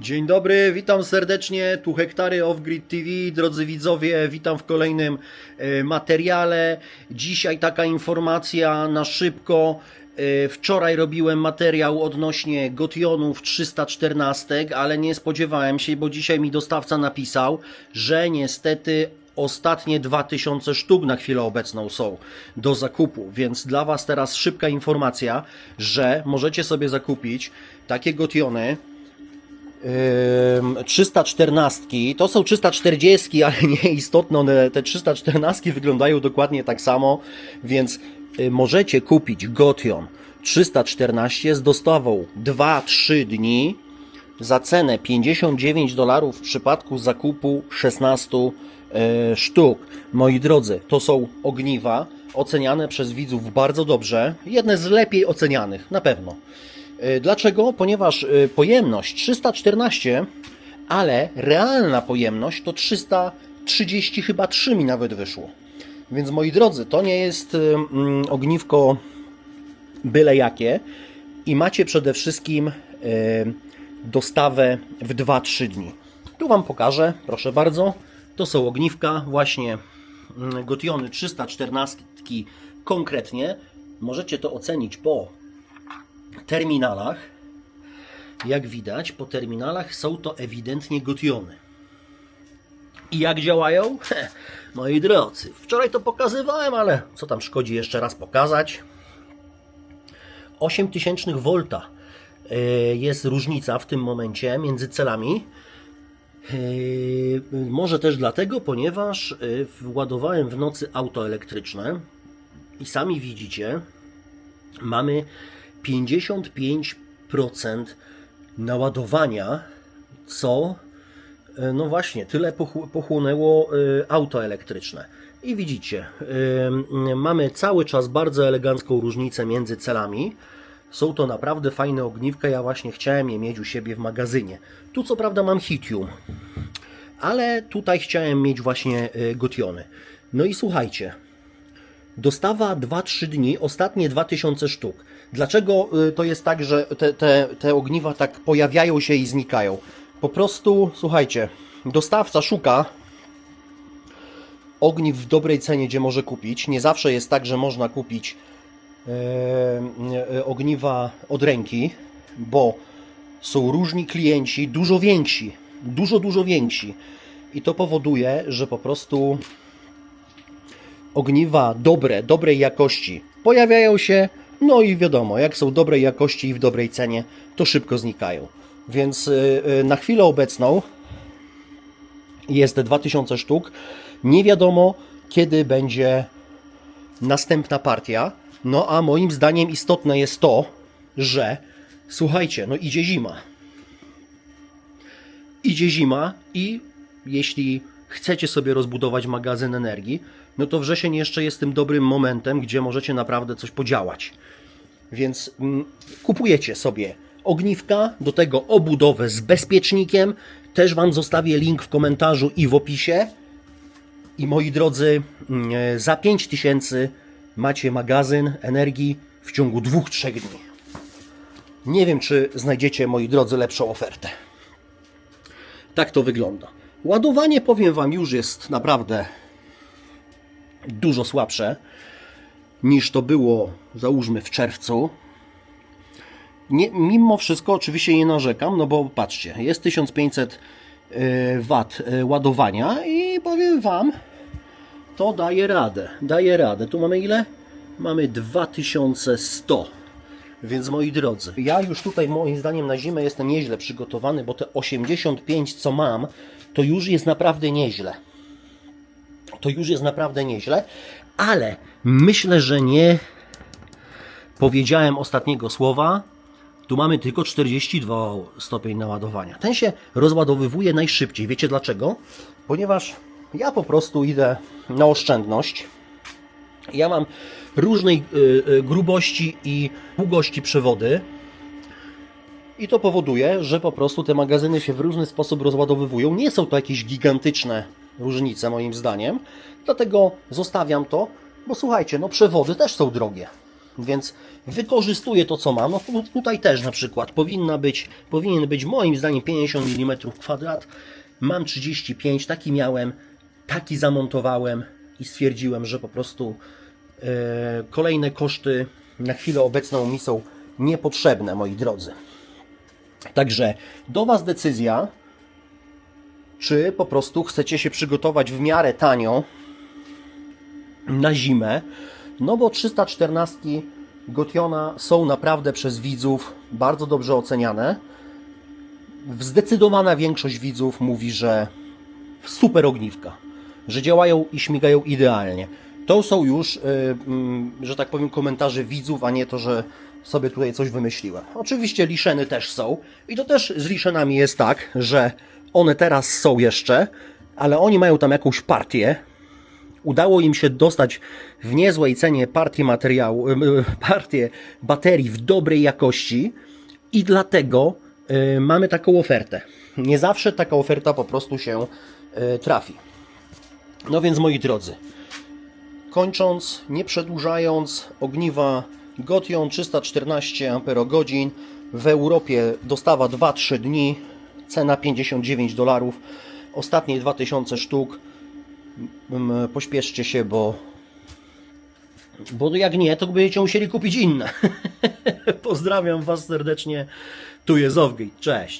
Dzień dobry, witam serdecznie, tu Hektary Off-Grid TV, drodzy widzowie, witam w kolejnym e, materiale. Dzisiaj taka informacja na szybko. E, Wczoraj robiłem materiał odnośnie Gotionów 314, ale nie spodziewałem się, bo dzisiaj mi dostawca napisał, że niestety ostatnie 2000 sztuk na chwilę obecną są do zakupu, więc dla Was teraz szybka informacja, że możecie sobie zakupić takie Gotiony, 314 to są 340, ale nie istotne, one, te 314 wyglądają dokładnie tak samo, więc y, możecie kupić Gotion 314 z dostawą 2-3 dni za cenę 59 dolarów w przypadku zakupu 16 e, sztuk. Moi drodzy, to są ogniwa oceniane przez widzów bardzo dobrze, jedne z lepiej ocenianych, na pewno. E, Dlaczego? Ponieważ e, pojemność 314, ale realna pojemność to 330, chyba 3 mi nawet wyszło. Więc moi drodzy, to nie jest e, mm, ogniwko byle jakie i macie przede wszystkim dostawę w 2-3 dni. Tu Wam pokażę, proszę bardzo. To są ogniwka, właśnie mm, Gotiony 314 konkretnie. Możecie to ocenić po terminalach. Jak widać, po terminalach są to ewidentnie Gotiony. I jak działają? Heh, moi drodzy, wczoraj to pokazywałem, ale co tam szkodzi jeszcze raz pokazać. 8000 V e, jest różnica w tym momencie między celami. E, Może też dlatego, ponieważ e, władowałem w nocy auto elektryczne i sami widzicie, mamy 55% naładowania, co e, no właśnie, tyle pochł- pochłonęło e, auto elektryczne. I widzicie, e, mamy cały czas bardzo elegancką różnicę między celami. Są to naprawdę fajne ogniwka, ja właśnie chciałem je mieć u siebie w magazynie. Tu co prawda mam hitium, ale tutaj chciałem mieć właśnie gotiony. No i słuchajcie, Dostawa 2-3 dni, ostatnie 2000 sztuk. Dlaczego y, to jest tak, że te, te, te ogniwa tak pojawiają się i znikają? Po prostu, słuchajcie, dostawca szuka ogniw w dobrej cenie, gdzie może kupić. Nie zawsze jest tak, że można kupić e, e, ogniwa od ręki, bo są różni klienci, dużo więksi, dużo, dużo więksi. I to powoduje, że po prostu ogniwa dobre, dobrej jakości pojawiają się, no i wiadomo, jak są dobrej jakości i w dobrej cenie, to szybko znikają. Więc y, y, na chwilę obecną jest 2000 sztuk. Nie wiadomo, kiedy będzie następna partia. No a moim zdaniem istotne jest to, że słuchajcie, no idzie zima. Idzie zima i jeśli chcecie sobie rozbudować magazyn energii, no to wrzesień jeszcze jest tym dobrym momentem, gdzie możecie naprawdę coś podziałać. Więc mm, kupujecie sobie ogniwka, do tego obudowę z bezpiecznikiem. Też Wam zostawię link w komentarzu i w opisie. I moi drodzy, mm, e, za 5000 macie magazyn energii w ciągu 2-3 dni. Nie wiem, czy znajdziecie, moi drodzy, lepszą ofertę. Tak to wygląda. Ładowanie, powiem Wam, już jest naprawdę dużo słabsze niż to było, załóżmy, w czerwcu. Nie, mimo wszystko, oczywiście nie narzekam, no bo patrzcie, jest 1500 W ładowania i powiem Wam, to daje radę. Daje radę. Tu mamy ile? Mamy 2100. Więc moi drodzy, ja już tutaj moim zdaniem na zimę jestem nieźle przygotowany, bo te 85 co mam, to już jest naprawdę nieźle. To już jest naprawdę nieźle, ale myślę, że nie powiedziałem ostatniego słowa. Tu mamy tylko 42 stopień naładowania. Ten się rozładowywuje najszybciej. Wiecie dlaczego? Ponieważ ja po prostu idę na oszczędność. Ja mam różnej y, y, grubości i długości przewody. I to powoduje, że po prostu te magazyny się w różny sposób rozładowywują. Nie są to jakieś gigantyczne różnice, moim zdaniem. Dlatego zostawiam to, bo słuchajcie, no przewody też są drogie. Więc wykorzystuję to, co mam. No tu- tutaj też na przykład powinna być, powinien być moim zdaniem 50 mm kwadrat. Mam 35, taki miałem, taki zamontowałem i stwierdziłem, że po prostu e, kolejne koszty na chwilę obecną mi są niepotrzebne, moi drodzy. Także do Was decyzja, czy po prostu chcecie się przygotować w miarę tanio na zimę, no bo 314 Gotiona są naprawdę przez widzów bardzo dobrze oceniane. Zdecydowana większość widzów mówi, że super ogniwka, że działają i śmigają idealnie. To są już, y, mm, że tak powiem, komentarze widzów, a nie to, że sobie tutaj coś wymyśliłem. Oczywiście liszeny też są i to też z liszenami jest tak, że one teraz są jeszcze, ale oni mają tam jakąś partię, udało im się dostać w niezłej cenie partię materiału, partię baterii w dobrej jakości i dlatego y, mamy taką ofertę. Nie zawsze taka oferta po prostu się y, trafi. No więc moi drodzy, kończąc, nie przedłużając, ogniwa Gotion 314 Ah w Europie dostawa 2-3 dni, cena 59 dolarów, ostatnie 2000 sztuk. Mm, Pośpieszcie się, bo bo jak nie, to będziecie musieli kupić inne. Pozdrawiam Was serdecznie. Tu jest Owgate. Cześć.